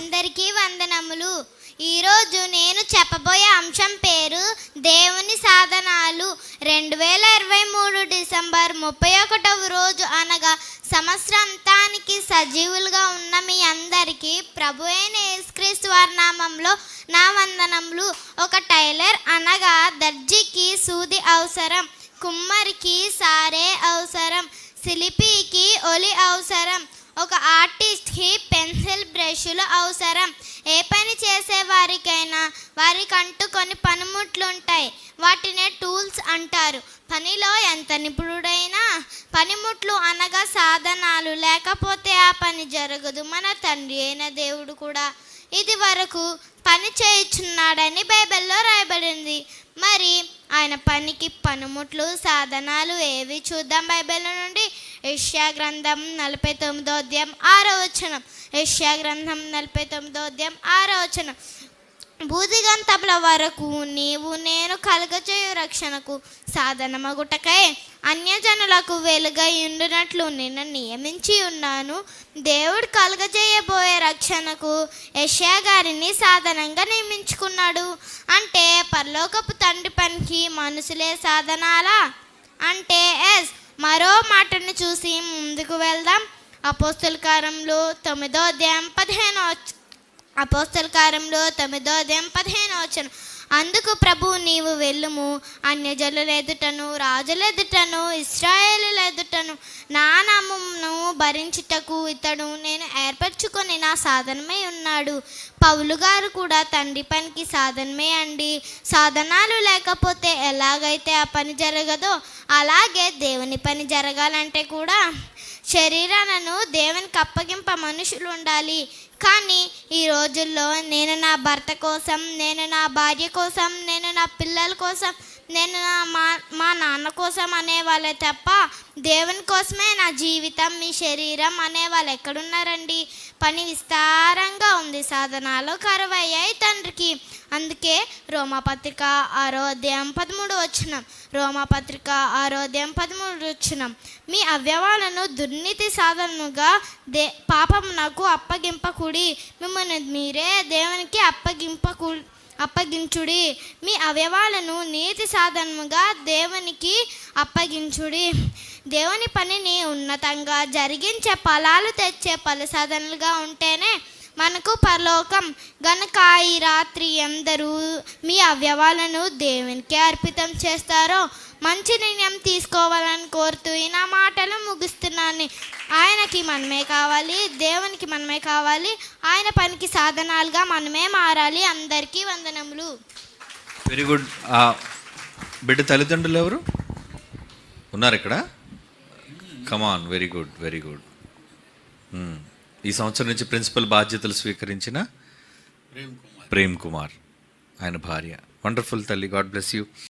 అందరికీ వందనములు. ఈరోజు నేను చెప్పబోయే అంశం పేరు దేవుని సాధనాలు. రెండు వేల ఇరవై మూడు డిసెంబర్ ముప్పై ఒకటవ రోజు అనగా సంవత్సరాంతానికి సజీవులుగా ఉన్న మీ అందరికీ ప్రభు అయిన యేసుక్రీస్తు వారి నామంలో నా వందనములు. ఒక టైలర్ అనగా దర్జీకి సూది అవసరం కుమ్మరికి సారే అవసరం శిలిపికి ఒలి అవసరం ఒక ఆర్టిస్ట్కి పెన్సిల్ బ్రష్లు అవసరం. ఏ పని చేసేవారికైనా వారికంటూ కొన్ని పనిముట్లు ఉంటాయి వాటినే టూల్స్ అంటారు. పనిలో ఎంత నిపుణుడైనా పనిముట్లు అనగా సాధనాలు. లేకపోతే ఆ పని జరగదు. మన తండ్రి అయిన దేవుడు కూడా ఇది వరకు పని చేయుచున్నాడని బైబిల్లో రాయబడింది. మరి ఆయన పనికి పనిముట్లు సాధనాలు ఏవి? చూద్దాం బైబిల్ నుండి. యష్యా గ్రంథం నలభై తొమ్మిదో అధ్యాయం ఆరో వచనం. యష్యా గ్రంథం నలభై తొమ్మిదో అధ్యాయం ఆరో వచనం. బూదిగంతముల వరకు నీవు నేను కలగచేయు రక్షణకు సాధనమగుటకై అన్యజనులకు వెలుగై ఉండునట్లు నిన్ను నియమించి ఉన్నాను. దేవుడు కలగజేయబోయే రక్షణకు యెషయా గారిని సాధనంగా నియమించుకున్నాడు. అంటే పరలోకపు తండ్రి పనికి మనుషులే సాధనాలా? అంటే ఎస్ మరో మాటను చూసి ముందుకు వెళ్దాం. అపోస్తుల కారంలో తొమ్మిదో అధ్యాయం పదిహేనో అపోస్తల కారంలో తొమ్మిదో అధ్యాయం పదిహేను వచ్చిన అందుకు ప్రభు నీవు వెళ్ళుము అన్యజనుల ఎదుటను రాజుల ఎదుటను ఇస్రాయేలుల ఎదుటను నా నామమును భరించుటకు ఇతడు నేను ఏర్పరచుకొని నా సాధనమై ఉన్నాడు. పౌలు గారు కూడా తండ్రి పనికి సాధనమే అండి. సాధనాలు లేకపోతే ఎలాగైతే ఆ పని జరగదో అలాగే దేవుని పని జరగాలంటే కూడా శరీరాలను దేవునికి అప్పగింప మనుషులు ఉండాలి కానీ ఈ రోజుల్లో నేను నా భర్త కోసం నేను నా భార్య కోసం నేను నా పిల్లల కోసం నేను నా మా మా నాన్న కోసం అనేవాళ్ళే తప్ప దేవుని కోసమే నా జీవితం మీ శరీరం అనే వాళ్ళు ఎక్కడున్నారండి? పని విస్తారంగా ఉంది సాధనాలు కరువయ్యాయి తండ్రికి. అందుకే రోమాపత్రిక ఆరో అధ్యాయం పదమూడు వచ్చినాం రోమాపత్రిక ఆరో అధ్యాయం పదమూడు వచ్చినాం మీ అవయవాలను దుర్నీతి సాధనగా దే పాపం నాకు అప్పగింపకుడి మిమ్మల్ని మీరే దేవునికి అప్పగింపకూడి అప్పగించుడి. మీ అవయవాలను నీతి సాధనముగా దేవునికి అప్పగించుడి. దేవుని పనిని ఉన్నతంగా జరిగించే ఫలాలు తెచ్చే పలు సాధనలుగా ఉంటేనే మనకు పరలోకం. గనుక ఈ రాత్రి ఎందరూ మీ అవయవాలను దేవునికి అర్పితం చేస్తారో మంచి నిర్ణయం తీసుకోవాలని కోరుతూ ఈ నా మాటలు ముగిస్తున్నాను. ఆయనకి మనమే కావాలి దేవునికి మనమే కావాలి. ఆయన పనికి సాధనాలుగా మనమే మారాలి. అందరికీ వందనములు. వెరీ గుడ్ బిడ్డ తల్లిదండ్రులు ఎవరు? ఉన్నారు ఇక్కడ? Come on very good very good ఈ సంవత్సరం నుంచి ప్రిన్సిపల్ బాధ్యతలు స్వీకరించిన ప్రేమ్ కుమార్. ఆయన భార్య. వండర్ఫుల్ తల్లి. God bless you